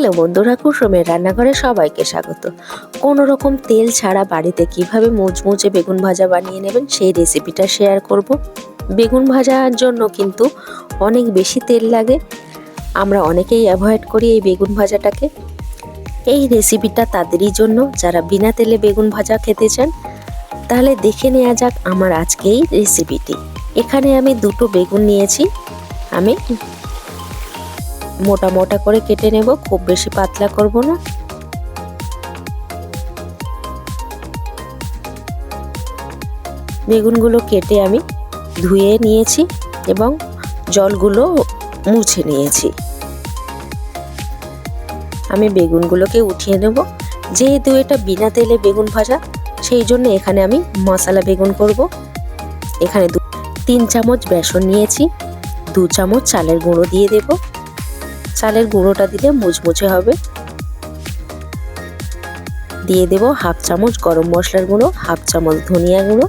Hello বন্ধুরা কুসুমের রান্নাঘরে সবাইকে স্বাগত। কোনো রকম তেল ছাড়া বাড়িতে কীভাবে মুচমুচে বেগুন ভাজা বানিয়ে নেবেন সেই রেসিপিটা শেয়ার করব। বেগুন ভাজার জন্য কিন্তু অনেক বেশি তেল লাগে। আমরা অনেকেই অ্যাভয়েড করি এই বেগুন ভাজাটাকে। এই রেসিপিটা তাদেরই জন্য, যারা বিনা তেলে বেগুন ভাজা খেতে চান, তাহলে দেখে নেওয়া যাক আমার আজকে এই রেসিপিটি এখানে আমি দুটো বেগুন নিয়েছি। আমি মোটা মোটা করে কেটে নেব, খুব বেশি পাতলা করব না। বেগুনগুলো কেটে আমি ধুয়ে নিয়েছি এবং জলগুলো মুছে নিয়েছি। আমি বেগুনগুলোকে উঠিয়ে নেব। যেহেতু এটা বিনা তেলে বেগুন ভাজা, সেই জন্য এখানে আমি মশলা বেগুন করব। এখানে তিন চামচ বেসন নিয়েছি, দু চামচ চালের গুঁড়ো দিয়ে দেবো। চালের গুঁড়োটা দিলে মুচমুচে হবে। দিয়ে দেব হাফ চামচ গরম মশলার গুঁড়ো, হাফ চামচ ধনিয়া গুঁড়ো,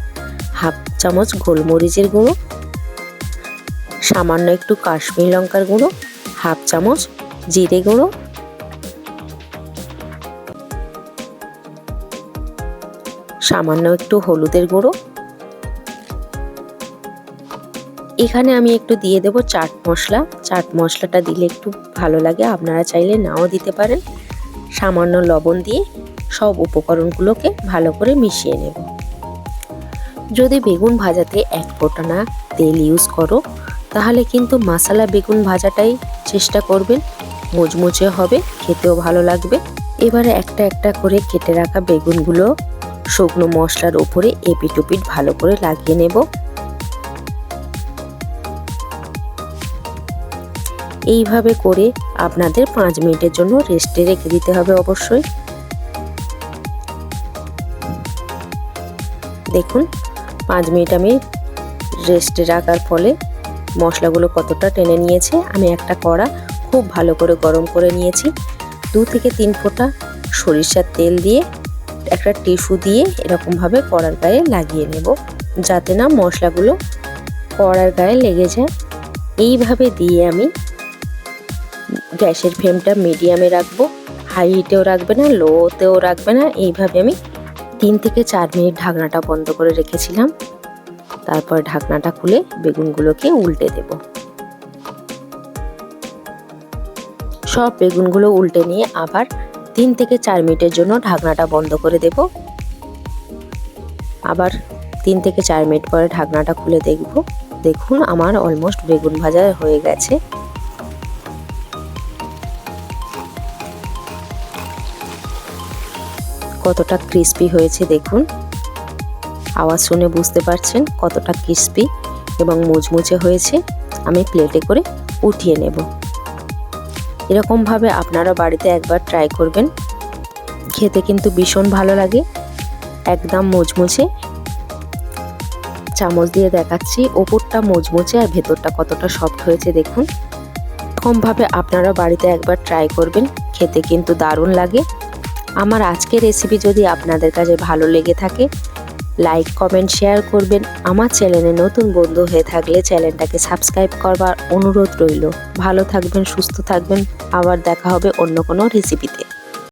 হাফ চামচ গোলমরিচের গুঁড়ো, সামান্য একটু কাশ্মীর লঙ্কার গুঁড়ো, হাফ চামচ জিরে গুঁড়ো। সামান্য একটু হলুদের গুঁড়ো এখানে আমি একটু দিয়ে দেব চাট মশলা। চাট মশলাটা দিলে একটু ভালো লাগে, আপনারা চাইলে নাও দিতে পারেন। সামান্য লবণ দিয়ে সব উপকরণগুলোকে ভালো করে মিশিয়ে নেব। যদি বেগুন ভাজাতে এক ফোঁটা না তেল ইউজ করো, তাহলে কিন্তু মশলা বেগুন ভাজাটাই চেষ্টা করবেন। মুচমুচে হবে, খেতেও ভালো লাগবে। এবারে একটা একটা করে কেটে রাখা বেগুনগুলো শুকনো মশলার উপরে এপিট ওপিট ভালো করে লাগিয়ে নেব। এইভাবে করে আপনাদের পাঁচ মিনিটের জন্য রেস্টে রেখে দিতে হবে অবশ্যই। দেখুন, পাঁচ মিনিট আমি রেস্টে রাখার ফলে মশলাগুলো কতটা টেনে নিয়েছে। আমি একটা কড়া খুব ভালো করে গরম করে নিয়েছি। দু থেকে তিন ফোঁটা সরিষার তেল দিয়ে একটা টিস্যু দিয়ে এরকমভাবে কড়ার গায়ে লাগিয়ে নেব, যাতে না মশলাগুলো কড়ার গায়ে লেগে যায়। এইভাবে দিয়ে আমি গ্যাসের ফ্লেমটা মিডিয়ামে রাখব। হাই হিটেও রাখবে না, লোতেও রাখবে না। এইভাবে আমি তিন থেকে চার মিনিট ঢাকনাটা বন্ধ করে রেখেছিলাম। তারপর ঢাকনাটা খুলে বেগুনগুলোকে উল্টে দেব। সব বেগুনগুলো উল্টে নিয়ে আবার তিন থেকে চার মিনিটের জন্য ঢাকনাটা বন্ধ করে দেব। আবার তিন থেকে চার মিনিট পরে ঢাকনাটা খুলে দেখব। দেখুন, আমার অলমোস্ট বেগুন ভাজা হয়ে গেছে। কতটা ক্রিস্পি হয়েছে দেখুন। আওয়াজ শুনে বুঝতে পারছেন কতটা ক্রিস্পি এবং মুচমুচে হয়েছে। আমি প্লেটে করে উঠিয়ে নেব। এরকমভাবে আপনারা বাড়িতে একবার ট্রাই করবেন। খেতে কিন্তু ভীষণ ভালো লাগে। একদম মুচমুচে। চামচ দিয়ে দেখাচ্ছি, ওপরটা মুচমুচে আর ভেতরটা কতটা সফট হয়েছে দেখুন। এরকমভাবে আপনারা বাড়িতে একবার ট্রাই করবেন। খেতে কিন্তু দারুণ লাগে। আমার আজকের রেসিপি যদি আপনাদের কাছে ভালো লেগে থাকে লাইক কমেন্ট শেয়ার করবেন। আমার চ্যানেলে নতুন বন্ধু হয়ে থাকলে চ্যানেলটাকে সাবস্ক্রাইব করবার অনুরোধ রইল। ভালো থাকবেন, সুস্থ থাকবেন। আবার দেখা হবে অন্য কোনো রেসিপিতে